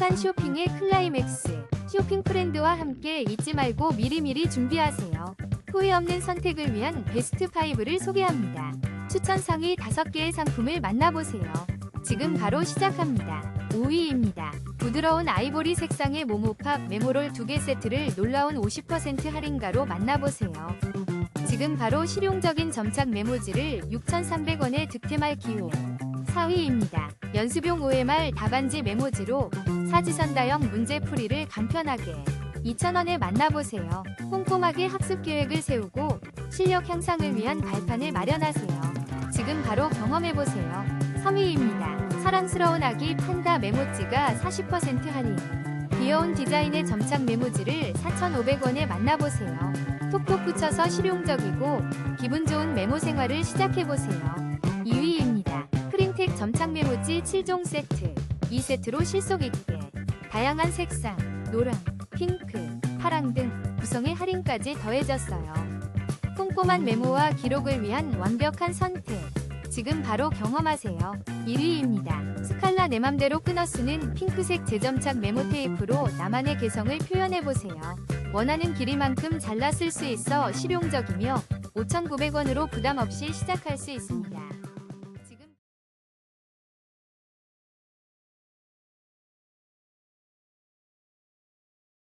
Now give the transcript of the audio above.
행복한 쇼핑의 클라이맥스. 쇼핑 프렌드와 함께 잊지 말고 미리미리 준비하세요. 후회 없는 선택을 위한 베스트 5를 소개합니다. 추천 상위 5개의 상품을 만나보세요. 지금 바로 시작합니다. 5위입니다. 부드러운 아이보리 색상의 모모팝 메모롤 2개 세트를 놀라운 50% 할인가로 만나보세요. 지금 바로 실용적인 점착 메모지를 6,300원에 득템할 기회. 4위입니다. 연습용 OMR 답안지 메모지로 사지선다형 문제풀이를 간편하게 2,000원에 만나보세요. 꼼꼼하게 학습 계획을 세우고 실력 향상을 위한 발판을 마련하세요. 지금 바로 경험해보세요. 3위입니다. 사랑스러운 아기 판다 메모지가 40% 할인. 귀여운 디자인의 점착 메모지를 4,500원에 만나보세요. 톡톡 붙여서 실용적이고 기분 좋은 메모 생활을 시작해보세요. 2위입니다. 프린텍 점착 메모지 7종 세트. 2세트로 실속 있게 다양한 색상, 노랑, 핑크, 파랑 등 구성의 할인까지 더해졌어요. 꼼꼼한 메모와 기록을 위한 완벽한 선택. 지금 바로 경험하세요. 1위입니다. 스칼라 내 맘대로 끊어 쓰는 핑크색 재점착 메모 테이프로 나만의 개성을 표현해보세요. 원하는 길이만큼 잘라 쓸 수 있어 실용적이며 5,900원으로 부담 없이 시작할 수 있습니다.